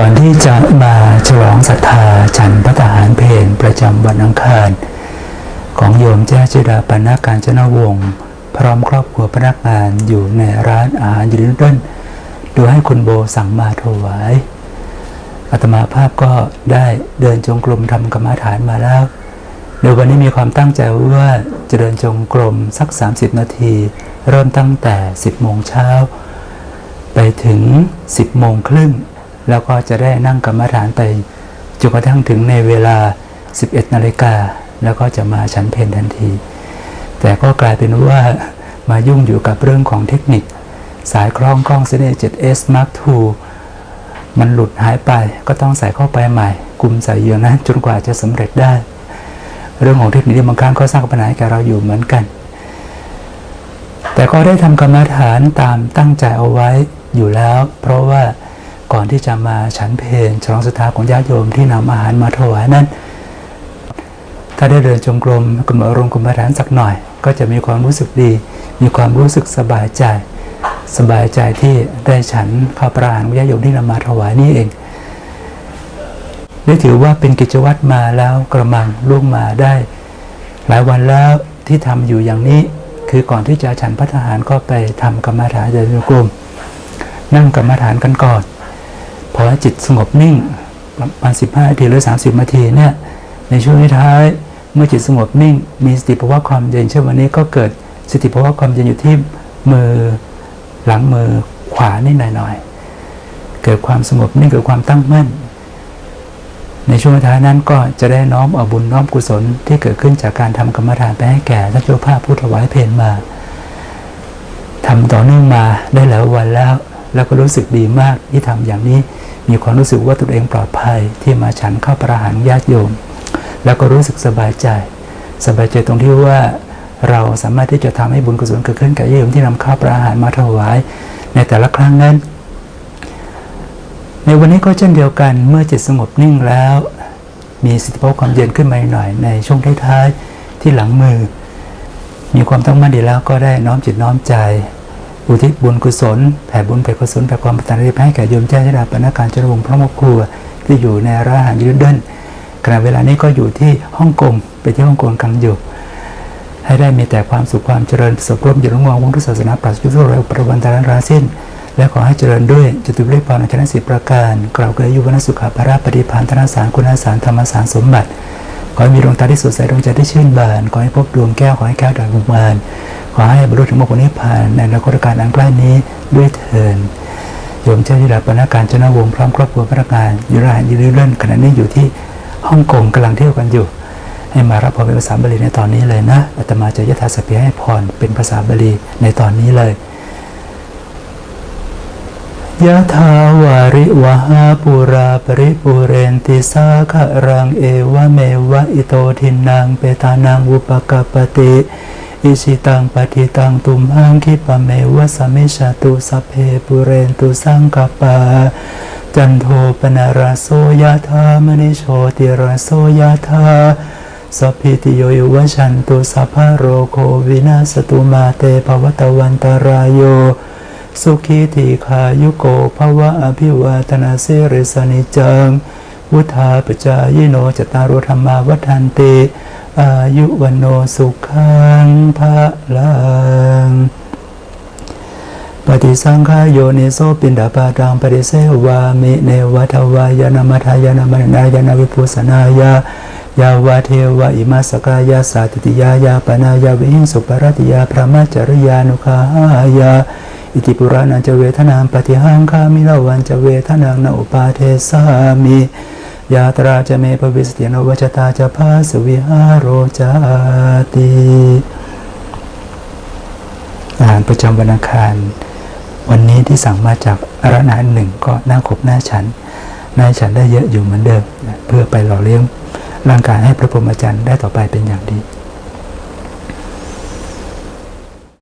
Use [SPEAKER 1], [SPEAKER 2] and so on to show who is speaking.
[SPEAKER 1] ก่อนที่จะมาฉลองศรัทธาฉันพระทหารเพลประจำวันอังคาร ของโยมแจ้จิดาปนาการจนวงศ์พร้อมครอบครัวพนักงานอยู่ในร้านอาหารยูนิเดิลโดยให้คุณโบสั่งมาถวายอาตมาภาพก็ได้เดินจงกรมทำกรรมฐานมาแล้วเดี๋ยววันนี้มีความตั้งใจว่าจะเดินจงกรมสัก 30 นาที เริ่มตั้งแต่ 10 โมงเช้า ไปถึง 10 โมงครึ่ง แล้วก็จะได้นั่งกรรมฐานไปจนกระทั่งถึงในเวลา 11 นาฬิกา แล้วก็จะมาฉันเพลทันที แต่ก็กลายเป็นว่ามายุ่งอยู่กับเรื่องของเทคนิค สายคล้องกล้อง Cine 7S Mark II มันหลุดหายไปก็ต้องใส่เข้าไปใหม่กลุ่มใส่เยอะนะจนกว่าจะสำเร็จได้ เรื่องของเทคนิคบางครั้งก็สร้างปัญหาให้แก่เราอยู่เหมือนกัน แต่ก็ได้ทำกรรมฐานตามตั้งใจเอาไว้อยู่แล้ว เพราะว่า ก่อนที่จะมาฉันเพลฉลองสถาของญาติโยมที่นำอาหารมาถวายนั้น ถ้าได้เดินจงกรมกำหนดอารมณ์กรรมฐานสักหน่อย ก็จะมีความรู้สึกดี มีความรู้สึกสบายใจ สบายใจที่ได้ฉันข้าวปลาอาหารญาติโยมที่นำมาถวายนี่เองได้ถือว่าเป็นกิจวัตรมาแล้วกระมังล่วงมาได้ หลายวันแล้วที่ทำอยู่อย่างนี้ คือก่อนที่จะฉันพัฒหารก็ไปทำกรรมฐานเดินจงกรมนั่งกรรมฐานกันก่อน พอจิตสงบนิ่งประมาณ15นาทีหรือ30นาทีเนี่ยในช่วงท้ายเมื่อจิตสงบนิ่ง มีสติภาวะความเย็นเช่นวันนี้ก็เกิดสติภาวะความเย็นอยู่ที่มือหลังมือขวานิดหน่อยๆเกิดความสงบนิ่งเกิดความตั้งมั่น ในช่วงท้ายนั้นก็จะได้น้อมเอาบุญน้อมกุศลที่เกิดขึ้นจากการทำกรรมฐานไปให้แก่ท่านเจ้าภาพผู้ถวายเพลมาทำต่อเนื่องมาได้หลายวันแล้ว แล้วก็รู้สึกดีมากที่ทำอย่างนี้ มีความรู้สึกว่าตนเองปลอดภัยที่มาฉันเข้าประหารญาติโยม แล้วก็รู้สึกสบายใจ สบายใจตรงที่ว่าเราสามารถที่จะทำให้บุญกุศลเกิดขึ้นกับญาติโยมที่นำข้าวประหารมาถวาย ในแต่ละครั้งนั้น ในวันนี้ก็เช่นเดียวกันเมื่อจิตสงบนิ่งแล้ว มีสติภาวะความเย็นขึ้นมาหน่อยในช่วงท้ายๆที่หลังมือ มีความตั้งมั่นดีแล้วก็ได้น้อมจิตน้อมใจ อุทิศบุญกุศลแผ่บุญแผ่กุศลแผ่ความปรารถนาดีให้แก่โยมเจ้าชดาปนการจรวงพระมครัวที่อยู่ในร้านอาหารยืนเดินขณะเวลานี้ก็อยู่ที่ฮ่องกงไปที่ฮ่องกงกันอยู่ ให้ได้มีแต่ความสุขความเจริญสบร่วมอยู่ร่วมวงวงทุกศาสนาปราศจากทุกข์ไรประวันตารันราสิ้น และขอให้เจริญด้วยจตุริพรชนะสิบประการ กล่าวเกยยุวนาสุขภาระปฏิพานธนสารคุณาสารธรรมสารสมบัติขอให้มีดวงตาที่สดใสดวงใจที่ชื่นบาน ขอให้พบดวงแก้ว ขอให้แก้วดอยบุกมาน อให้บรรลุถึงมรรคผลนิพพานในอนาคตการอันใกล้นี้ด้วยเถิดโยมเจ้าที่ดับปนการเจ้าหน้าวงพร้อมครอบครัวพนักงานยู่ร้านยืนเล่นขณะนี้อยู่ที่ฮ่องกงกำลังเที่ยวกันอยู่ ให้มารับพรเป็นภาษาบาลีในตอนนี้เลยนะอาตมาจะยถาสเปียให้พรเป็นภาษาบาลีในตอนนี้เลยยะถาวาริวหาปุราปริปุเรนติสาขะรังเอวะเมวะอิโตทินังเปตานังอุปกปปติ อิชิตังปฏิตังตุมหังคิปะเมวะสมิชาตุสพเพปุเรนตุสังกปาจันโทปนารโสยะธามณิโชติราโสยะธาสัพพิติโยวิวัชันตุสัพพะโรโควินาสตุมาเตภวตวันตรายโยสุขีติขายุโกภวะอภิวาทนาเสริสนิจัง วุธาปจายโนจตารโรธรรมาวัฏันติ อายุวันโนสุขังภะลังปฏิสังขายโยนิโสปินดาปาตังปฏิเสวามิเนวัทวายานามัทายานามนายานาวิปุสนายายาวาเทวะอิมาสกายาสาติติยายาปนายาวิหิงสุปรติยาพระมัจจริยานุคาหายาอิติปุรานันจะเวทนามปฏิหังคามิลาวันจะเวทนังนอุปาเทสามิ ยาตราจะเมภวิสติโนวัจตาจะพาสวิหารโรจาติอาหารประจำวันอังคาร วันนี้ที่สั่งมาจากอรนานหนึ่งก็หน้าขบหน้าฉันหน้าฉันได้เยอะอยู่เหมือนเดิม เพื่อไปหล่อเลี้ยงร่างกายให้พระพรหมจรรย์ได้ต่อไปเป็นอย่างดี